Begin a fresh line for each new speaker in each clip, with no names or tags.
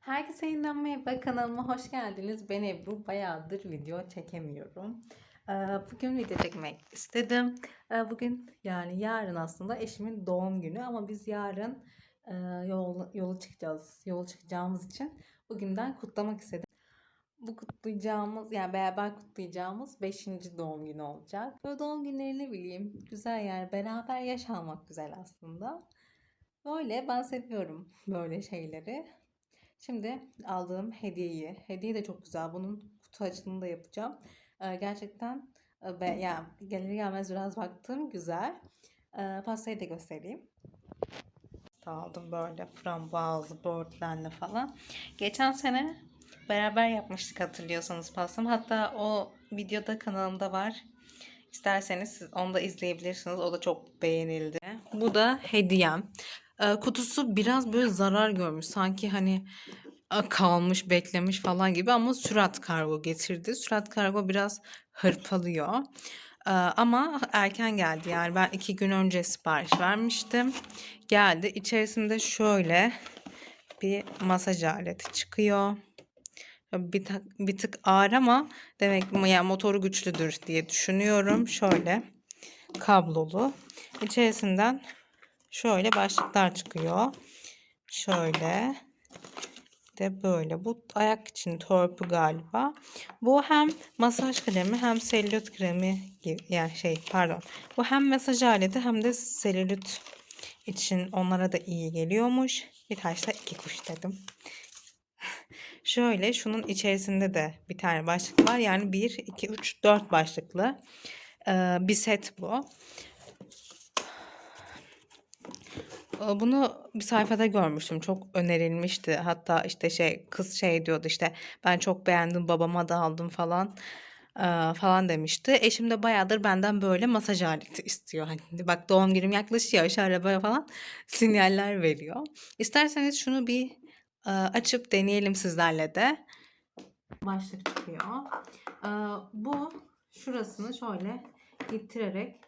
Herkese yeniden merhaba kanalıma hoş geldiniz. Ben Ebru. Bayağıdır video çekemiyorum. Ee, bugün video çekmek istedim. Ee, bugün yani yarın aslında eşimin doğum günü ama biz yarın e, yol, yolu çıkacağız. Yolu çıkacağımız için bugünden kutlamak istedim. Bu kutlayacağımız yani beraber kutlayacağımız 5. doğum günü olacak. Böyle doğum günlerini bileyim. Güzel yani beraber yaşamak güzel aslında. Böyle ben seviyorum böyle şeyleri. Şimdi aldığım hediyeyi. Hediye de çok güzel. Bunun kutu açılımını da yapacağım. Ee, gerçekten e, be, yani gelir gelmez biraz baktım. Güzel. Ee, pastayı da göstereyim. Aldım böyle frambuazlı, böğürtlenli falan. Geçen sene beraber yapmıştık hatırlıyorsanız pastamı. Hatta o videoda kanalımda var. İsterseniz siz onu da izleyebilirsiniz. O da çok beğenildi. Bu da hediyem. Ee, kutusu biraz böyle zarar görmüş. Sanki hani kalmış, beklemiş falan gibi ama sürat kargo getirdi. Sürat kargo biraz hırpalıyor. Ee, ama erken geldi. Yani ben iki gün önce sipariş vermiştim. Geldi. İçerisinde şöyle bir masaj aleti çıkıyor. Bir, bir tık ağır ama demek yani motoru güçlüdür diye düşünüyorum. Şöyle kablolu. İçerisinden şöyle başlıklar çıkıyor. Şöyle de böyle. Bu ayak için törpü galiba. Bu hem masaj kremi hem selülit kremi gibi yani şey pardon. Bu hem masaj aleti hem de selülit için onlara da iyi geliyormuş. Bir taşla iki kuş dedim. Şöyle şunun içerisinde de bir tane başlık var. Yani 1, 2, 3, 4 başlıklı bir set bu. Bunu bir sayfada görmüştüm. Çok önerilmişti. Hatta işte şey kız şey diyordu işte ben çok beğendim babama da aldım falan falan demişti. Eşim de bayağıdır benden böyle masaj aleti istiyor. Hani bak doğum günüm yaklaşıyor şu arabaya falan sinyaller veriyor. İsterseniz şunu bir açıp deneyelim sizlerle de. Başlık çıkıyor. Bu şurasını şöyle ittirerek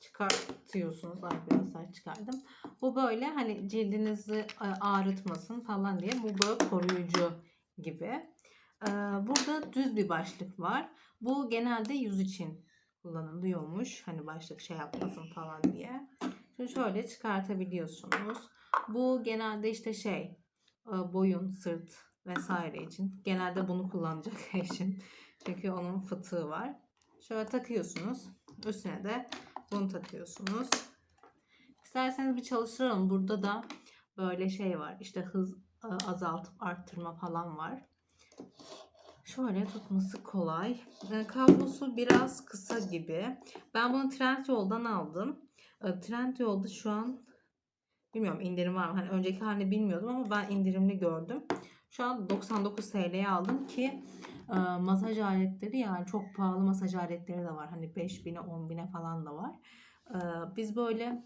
çıkartıyorsunuz. Daha çıkardım. Bu böyle hani cildinizi e, ağrıtmasın falan diye. Bu böyle koruyucu gibi. Burada düz bir başlık var. Bu genelde yüz için kullanılıyormuş. Hani başlık şey yapmasın falan diye. Şimdi şöyle çıkartabiliyorsunuz. Bu genelde işte şey boyun, sırt vesaire için. Genelde bunu kullanacak eşim. Çünkü onun fıtığı var. Şöyle takıyorsunuz. Üstüne de bunu takıyorsunuz. İsterseniz bir çalıştıralım. Burada da böyle şey var. İşte hız e, azaltıp arttırma falan var. Şöyle tutması kolay. E, Kablosu biraz kısa gibi. Ben bunu Trendyol'dan aldım. E, Trendyol'da şu an bilmiyorum indirim var mı? Hani önceki halini bilmiyordum ama ben indirimli gördüm. Şu an 99 TL'ye aldım ki e, masaj aletleri yani çok pahalı masaj aletleri de var. Hani 5000'e 10.000'e falan da var. E, biz böyle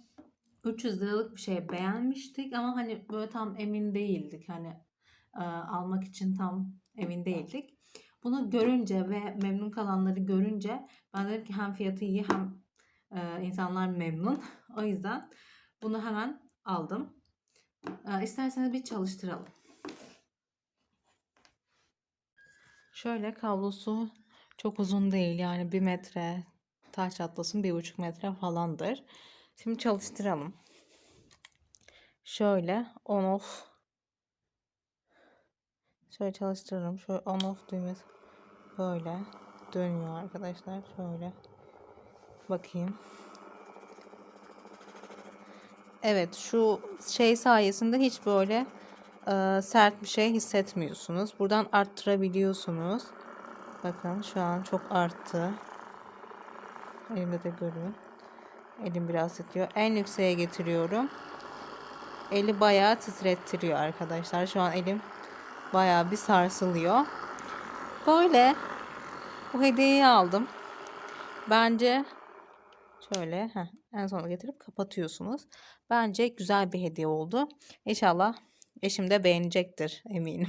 300 liralık bir şey beğenmiştik ama hani böyle tam emin değildik. Hani e, almak için tam emin değildik. Bunu görünce ve memnun kalanları görünce ben dedim ki hem fiyatı iyi hem e, insanlar memnun. O yüzden bunu hemen aldım. E, isterseniz bir çalıştıralım. Şöyle kablosu çok uzun değil yani bir metre taş çatlasın bir buçuk metre falandır. Şimdi çalıştıralım. Şöyle on off şöyle çalıştırırım. Şöyle on off düğmesi böyle dönüyor arkadaşlar. Şöyle bakayım. Evet şu şey sayesinde hiç böyle e, sert bir şey hissetmiyorsunuz. Buradan arttırabiliyorsunuz. Bakın şu an çok arttı. Elimde de görün. Elim biraz titriyor. En yükseğe getiriyorum. Eli bayağı titrettiriyor arkadaşlar. Şu an elim bayağı bir sarsılıyor. Böyle bu hediyeyi aldım. Bence şöyle heh, en sona getirip kapatıyorsunuz. Bence güzel bir hediye oldu. İnşallah eşim de beğenecektir eminim.